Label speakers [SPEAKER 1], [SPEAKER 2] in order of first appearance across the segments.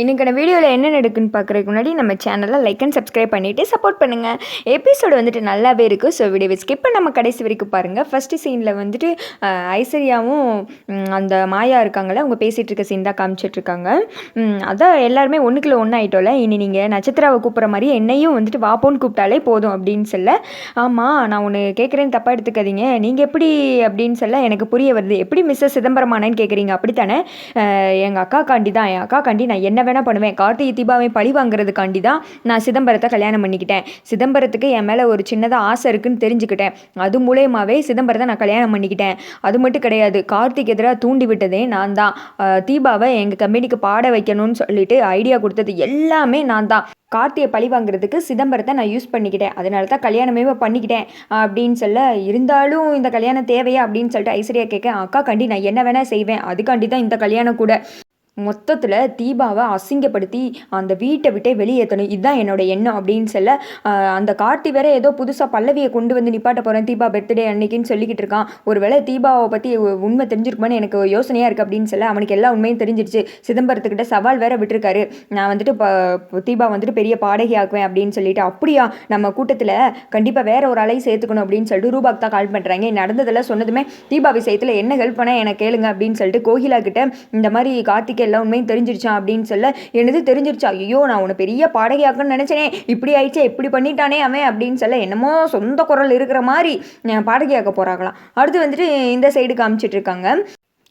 [SPEAKER 1] இன்றைக்கான வீடியோவில் என்ன நடக்குன்னு பார்க்குறதுக்கு முன்னாடி நம்ம சேனலை லைக் அண்ட் சப்ஸ்கிரைப் பண்ணிவிட்டு சப்போர்ட் பண்ணுங்கள் எபிசோடு வந்துட்டு நல்லாவே இருக்குது ஸோ வீடியோவை ஸ்கிப் நம்ம கடைசி வரைக்கும் பாருங்கள் ஃபஸ்ட்டு சீனில் வந்துட்டு ஐஸ்வர்யாவும் அந்த மாயா இருக்காங்கல்ல அவங்க பேசிகிட்டு இருக்க சீன் தான் காமிச்சிட்ருக்காங்க அதான் எல்லாருமே ஒன்றுக்குள்ள ஒன்று ஆகிட்டோம்ல இனி நீங்கள் நட்சத்திராவை கூப்பிட்ற மாதிரி என்னையும் வந்துட்டு வாப்போன்னு கூப்பிட்டாலே போதும் அப்படின்னு சொல்ல ஆமாம் நான் ஒன்று கேட்குறேன்னு தப்பாக எடுத்துக்காதீங்க. நீங்கள் எப்படி அப்படின்னு சொல்ல எனக்கு புரிய வருது. எப்படி மிஸ்ஸஸ் சிதம்பரமானேன்னு கேட்குறீங்க? அப்படித்தானே? எங்கள் அக்கா காண்டி தான். என் அக்கா காண்டி நான் என்ன வேணால் பண்ணுவேன். கார்த்திகை தீபாவை பழி வாங்குறதுக்காண்டி தான் நான் சிதம்பரத்தை கல்யாணம் பண்ணிக்கிட்டேன். சிதம்பரத்துக்கு என் மேலே ஒரு சின்னதாக ஆசை இருக்குன்னு தெரிஞ்சுக்கிட்டேன். அது மூலயமாவே சிதம்பரத்தை நான் கல்யாணம் பண்ணிக்கிட்டேன். அது மட்டும் கிடையாது கார்த்திக் எதிராக தூண்டி விட்டதே நான் தான் தீபாவை எங்கள் கம்பெனிக்கு பாட வைக்கணும்னு சொல்லிட்டு ஐடியா கொடுத்தது எல்லாமே நான் தான் கார்த்தியை பழி வாங்குறதுக்கு சிதம்பரத்தை நான் யூஸ் பண்ணிக்கிட்டேன். அதனால தான் கல்யாணமே பண்ணிக்கிட்டேன். அப்படின்னு சொல்ல இருந்தாலும் இந்த கல்யாணம் தேவையா? அப்படின்னு சொல்லிட்டு ஐஸ்வர்யா கேட்க அக்கா கண்டி நான் என்ன வேணால் செய்வேன். அதுக்காண்டி தான் இந்த கல்யாணம் கூட. மொத்தத்தில் தீபாவை அசிங்கப்படுத்தி அந்த வீட்டை விட்டே வெளியேற்றணும். இதுதான் என்னோட எண்ணம் அப்படின்னு சொல்ல அந்த கார்த்தி வேற ஏதோ புதுசாக பல்லவியை கொண்டு வந்து நிப்பாட்ட போகிறேன் தீபா பர்த்டே அன்னைக்குன்னு சொல்லிக்கிட்டு இருக்கான். ஒருவேளை தீபாவை பற்றி உண்மை தெரிஞ்சிருக்குமான்னு எனக்கு யோசனையாக இருக்குது அப்படின்னு சொல்ல அவனுக்கு எல்லா உண்மையும் தெரிஞ்சிருச்சு. சிதம்பரத்துக்கிட்ட சவால் வேற விட்டுருக்காரு. நான் வந்துட்டு இப்போ தீபா வந்துட்டு பெரிய பாடகி ஆக்குவேன் அப்படின்னு சொல்லிட்டு அப்படியா நம்ம கூட்டத்தில் கண்டிப்பாக வேற ஒரு அலையை சேர்த்துக்கணும் அப்படின்னு சொல்லிட்டு ரூபாக்கு தான் கால் பண்ணுறாங்க நடந்ததெல்லாம் சொன்னதுமே தீபா விஷயத்தில் என்ன ஹெல்ப் பண்ணால் எனக்கு கேளுங்க அப்படின்னு சொல்லிட்டு கோகிலா கிட்ட இந்த மாதிரி கார்த்திகே எல்லா உண்மையும் தெரிஞ்சிருச்சான் அப்படின்னு சொல்ல என்னது தெரிஞ்சிருச்சா? ஐயோ நான் உன்னை பெரிய பாடகையாக்கன்னு நினச்சேனே. இப்படி ஆயிடுச்சே இப்படி பண்ணிட்டானே அவன் அப்படின்னு சொல்ல என்னமோ சொந்த குரல் இருக்கிற மாதிரி அஹ், பாடகையாக்க போகிறாங்களாம் அடுத்து வந்துட்டு இந்த சைடு காமிச்சிட்டு இருக்காங்க.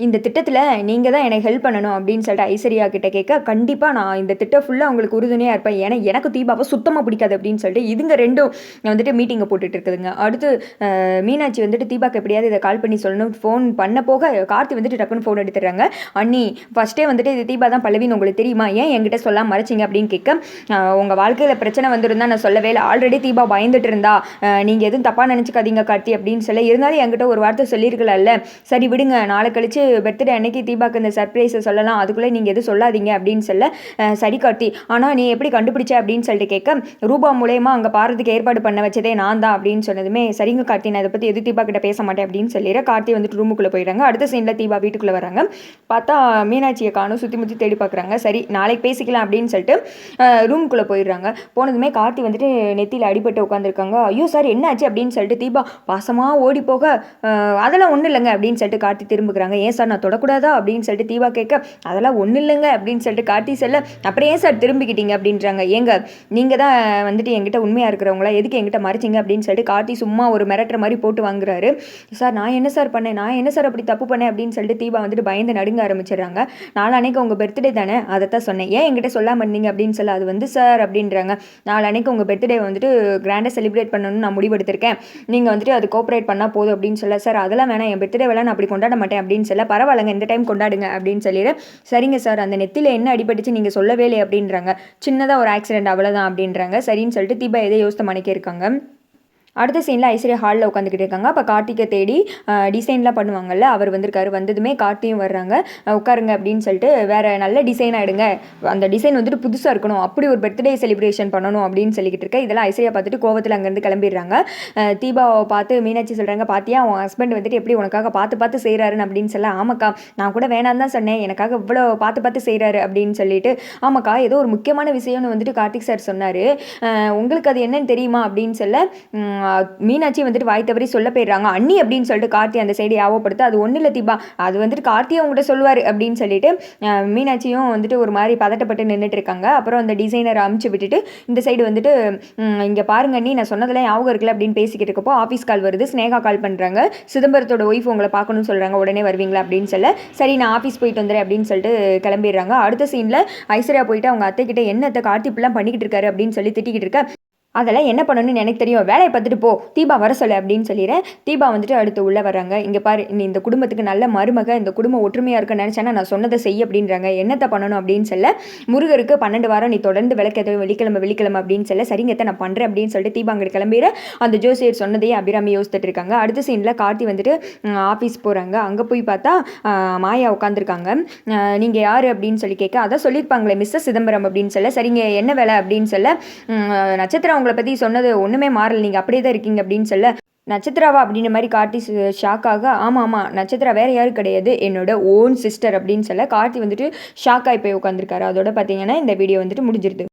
[SPEAKER 1] இந்த திட்டத்தில் நீங்கள் தான் எனக்கு ஹெல்ப் பண்ணணும் அப்படின்னு சொல்லிட்டு ஐஸ்வர்யா கிட்ட கேட்க கண்டிப்பாக நான் இந்த திட்டம் ஃபுல்லாக உங்களுக்கு உறுதுணையாக இருப்பேன். ஏன்னா எனக்கு தீபாவை சுத்தமாக பிடிக்காது அப்படின்னு சொல்லிட்டு இதுங்க ரெண்டும் வந்துட்டு மீட்டிங்கை போட்டுட்டு இருக்குதுங்க. அடுத்து மீனாட்சி வந்துட்டு தீபாக்கு எப்படியாவது இதை கால் பண்ணி சொல்லணும். ஃபோன் பண்ண போக கார்த்தி வந்துட்டு டக்குன்னு ஃபோன் எடுத்துடுறாங்க. அண்ணி ஃபஸ்ட்டே வந்துட்டு இது தீபா தான் பல்லவின்னு உங்களுக்கு தெரியுமா? ஏன் என்கிட்ட சொல்லாம மறைச்சிங்க அப்படின்னு கேட்க உங்கள் வாழ்க்கையில் பிரச்சனை வந்திருந்தா நான் சொல்லவே இல்லை. ஆல்ரெடி தீபா பயந்துட்டு இருந்தா நீங்கள் எதுவும் தப்பாக நினச்சிக்காதீங்க கார்த்தி அப்படின்னு சொல்ல இருந்தாலும் என்கிட்ட ஒரு வார்த்தை சொல்லியிருக்கலாம்ல. சரி விடுங்க. நாளை கழிச்சு பர்த்டே அன்னைக்கு தீபாக்கு இந்த சர்ப்ரைஸை சொல்லலாம். அதுக்குள்ளே நீங்கள் எதுவும் சொல்லாதீங்க அப்படின்னு சொல்ல சரி கார்த்தி ஆனால் நீ எப்படி கண்டுபிடிச்ச? அப்படின்னு சொல்லிட்டு கேட்க ரூபா மூலயமா அங்கே பாடுறதுக்கு ஏற்பாடு பண்ண வச்சதே நான் தான் அப்படின்னு சொன்னதுமே சரிங்க கார்த்தி நான் இதை பற்றி எது தீபா கிட்ட பேச மாட்டேன் அப்படின்னு சொல்லிடுற கார்த்தி வந்துட்டு ரூமுக்குள்ளே போயிடுறாங்க. அடுத்த சீனில் தீபா வீட்டுக்குள்ளே வராங்க. பார்த்தா மீனாட்சியை காணும் சுற்றி முற்றி தேடி பார்க்குறாங்க. சரி நாளைக்கு பேசிக்கலாம் அப்படின்னு சொல்லிட்டு ரூமுக்குள்ளே போயிடுறாங்க. போனதுமே கார்த்தி வந்துட்டு நெத்தியில் அடிபட்டு உட்காந்துருக்காங்க ஐயோ சார் என்னாச்சு? அப்படின்னு சொல்லிட்டு தீபா பாசமாக ஓடி போக அதெல்லாம் ஒன்றும் இல்லைங்க அப்படின்னு சொல்லிட்டு கார்த்தி திரும்புகிறாங்க. ஏன் சார் நான் தொடக்கூடாதா அப்படின்னு சொல்லிட்டு தீபா கேட்க அதெல்லாம் ஒன்றும் இல்லைங்க அப்படின்னு சொல்லிட்டு காட்டி செல்ல அப்புறம் ஏன் சார் திரும்பிக்கிட்டீங்க? அப்படின்றாங்க. ஏங்க நீங்கள் தான் வந்துட்டு என்கிட்ட உண்மையாக இருக்கிறவங்களா? எதுக்கு என்கிட்ட மறைச்சிங்க? அப்படின்னு சொல்லிட்டு காட்டி சும்மா ஒரு மிரட்டுற மாதிரி போட்டு வாங்குறாரு. சார் நான் என்ன சார் பண்ணேன்? நான் என்ன சார் அப்படி தப்பு பண்ணேன்? அப்படின்னு சொல்லிட்டு தீபா வந்துட்டு பயந்து நடுங்க ஆரம்பிச்சிடுறாங்க. நாளானைக்கு உங்கள் பர்த்டே தானே? அதை தான் சொன்னேன். ஏன் என்கிட்ட சொல்லாமல் இருந்தீங்க? அப்படின்னு சொல்ல அது வந்து சார் அப்படின்றாங்க. நாளானைக்கு உங்கள் பர்த்டே வந்துட்டு கிராண்டாக செலிப்ரேட் பண்ணணும்னு நான் முடிவெடுத்திருக்கேன். நீங்கள் வந்துட்டு அது கோஆப்ரேட் பண்ணால் போதும் அப்படின்னு சொல்ல சார் அதெல்லாம் வேணாம். என் பர்த்டே வேலை நான் அப்படி கொண்டாட மாட்டேன் அப்படின்னு சொல்ல பரவாயில்லைங்க இந்த டைம் கொண்டாடுங்க அப்படின்னு சொல்லிடு. சரிங்க சார் அந்த நெத்தியில் என்ன அடிபட்டுச்சு நீங்கள் சொல்லவே இல்லை அப்படின்றாங்க. சின்னதாக ஒரு ஆக்சிடென்ட் அவ்வளோதான் அப்படின்றாங்க. சரின்னு சொல்லிட்டு தீபா எதை யோசித்த மணிக்கே இருக்காங்க. அடுத்த சீனில் ஐஸ்வர்யா ஹாலில் உட்காந்துக்கிட்டு இருக்காங்க. அப்போ கார்த்திகை தேடி டிசைன்லாம் பண்ணுவாங்கல்ல அவர் வந்திருக்காரு. வந்ததுமே கார்த்தியும் வர்றாங்க. உட்காருங்க அப்படின்னு சொல்லிட்டு வேறு நல்ல டிசைன் ஆகிடுங்க அந்த டிசைன் வந்துட்டு புதுசாக இருக்கணும். அப்படி ஒரு பர்த்டே செலிப்ரேஷன் பண்ணணும் அப்படின்னு சொல்லிக்கிட்டு இருக்க. இதெல்லாம் ஐஸ்வர்யா பார்த்துட்டு கோவத்தில் அங்கேருந்து கிளம்பிடுறாங்க. தீபாவை பார்த்து மீனாட்சி சொல்கிறாங்க பார்த்தியா உன் ஹஸ்பண்ட் வந்துட்டு எப்படி உனக்காக பார்த்து பார்த்து செய்கிறாருன்னு அப்படின்னு சொல்ல ஆமாக்கா நான் கூட வேணாம் தான் சொன்னேன். எனக்காக இவ்வளோ பார்த்து பார்த்து செய்கிறாரு அப்படின்னு சொல்லிட்டு ஆமாக்கா ஏதோ ஒரு முக்கியமான விஷயம்னு வந்துட்டு கார்த்திக் சார் சொன்னார். உங்களுக்கு அது என்னன்னு தெரியுமா? அப்படின்னு சொல்ல மீனாட்சி வந்துட்டு வாய் தவறி சொல்ல போயிடுறாங்க. அண்ணி அப்படின்னு சொல்லிட்டு கார்த்தி அந்த சைடு யாவப்படுத்து அது ஒன்றும் இல்லை தீபா. அது வந்துட்டு கார்த்தியும் உங்கள்கிட்ட சொல்லுவார் அப்படின்னு சொல்லிட்டு மீனாட்சியும் வந்துட்டு ஒரு மாதிரி பதட்டப்பட்டு நின்றுட்டு இருக்காங்க. அப்புறம் அந்த டிசைனரை அமுச்சு விட்டுட்டு இந்த சைடு வந்துட்டு இங்கே பாருங்க அண்ணி நான் சொன்னதெல்லாம் ஞாபகம் இருக்குல்ல அப்படின்னு பேசிக்கிட்டு இருக்கப்போ ஆஃபீஸ் கால் வருது. ஸ்னேகா கால் பண்ணுறாங்க சிதம்பரத்தோட ஒய்ஃப் உங்களை பார்க்கணும்னு சொல்கிறாங்க உடனே வருவீங்களா அப்படின்னு சொல்ல சரி நான் ஆஃபீஸ் போயிட்டு வந்துடுறேன் அப்படின்னு சொல்லிட்டு கிளம்பிடுறாங்க. அடுத்த சீனில் ஐஸ்வர்யா போயிட்டு அவங்க அத்தைக்கிட்ட என்னத்தை கார்த்திப்லாம் பண்ணிக்கிட்டு இருக்காரு அப்படின்னு சொல்லி திட்டிக்கிட்டு இருக்க அதெல்லாம் என்ன பண்ணணும்னு எனக்கு தெரியும். வேலையை பார்த்துட்டு போ. தீபா வர சொல்லு அப்படின்னு சொல்லிடுறேன். தீபா வந்துட்டு அடுத்து உள்ளே வராங்க இங்கே பாரு நீ இந்த குடும்பத்துக்கு நல்ல மருமக இந்த குடும்பம் ஒற்றுமையாக இருக்க நினச்சேன்னா நான் சொன்னதை செய்ய அப்படின்றாங்க. என்னத்தை பண்ணணும் அப்படின்னு சொல்ல முருகருக்கு பன்னெண்டு வாரம் நீ தொடர்ந்து விளக்கேற்ற வெள்ளிக்கிழமை வெள்ளிக்கிழமை அப்படின்னு சொல்ல சரிங்கத்தை நான் பண்ணுறேன் அப்படின்னு சொல்லிட்டு தீபா அங்கே கிளம்பிடுற அந்த ஜோசியர் சொன்னதையே அபிராமி யோசித்துட்டு இருக்காங்க. அடுத்த சீனில் கார்த்தி வந்துட்டு ஆஃபீஸ் போகிறாங்க அங்கே போய் பார்த்தா மாயா உட்காந்துருக்காங்க நீங்கள் யார் அப்படின்னு சொல்லி கேட்க அதான் சொல்லியிருப்பாங்களே மிஸ்ஸஸ் சிதம்பரம் அப்படின்னு சொல்ல சரிங்க என்ன வேலை அப்படின்னு சொல்ல நட்சத்திரம் உங்களை பற்றி சொன்னது ஒன்றுமே மாறல. நீங்கள் அப்படியே தான் இருக்கீங்க அப்படின்னு சொல்ல நட்சத்திராவா அப்படின்ற மாதிரி கார்த்தி ஷாக்காக ஆமாம் ஆமாம் நட்சத்திரா வேறு யாரும் கிடையாது. என்னோட ஓன் சிஸ்டர் அப்படின்னு சொல்ல கார்த்தி வந்துட்டு ஷாக் ஆகி போய் உட்காந்துருக்காரு அதோட பார்த்தீங்கன்னா இந்த வீடியோ வந்துட்டு முடிஞ்சிருது.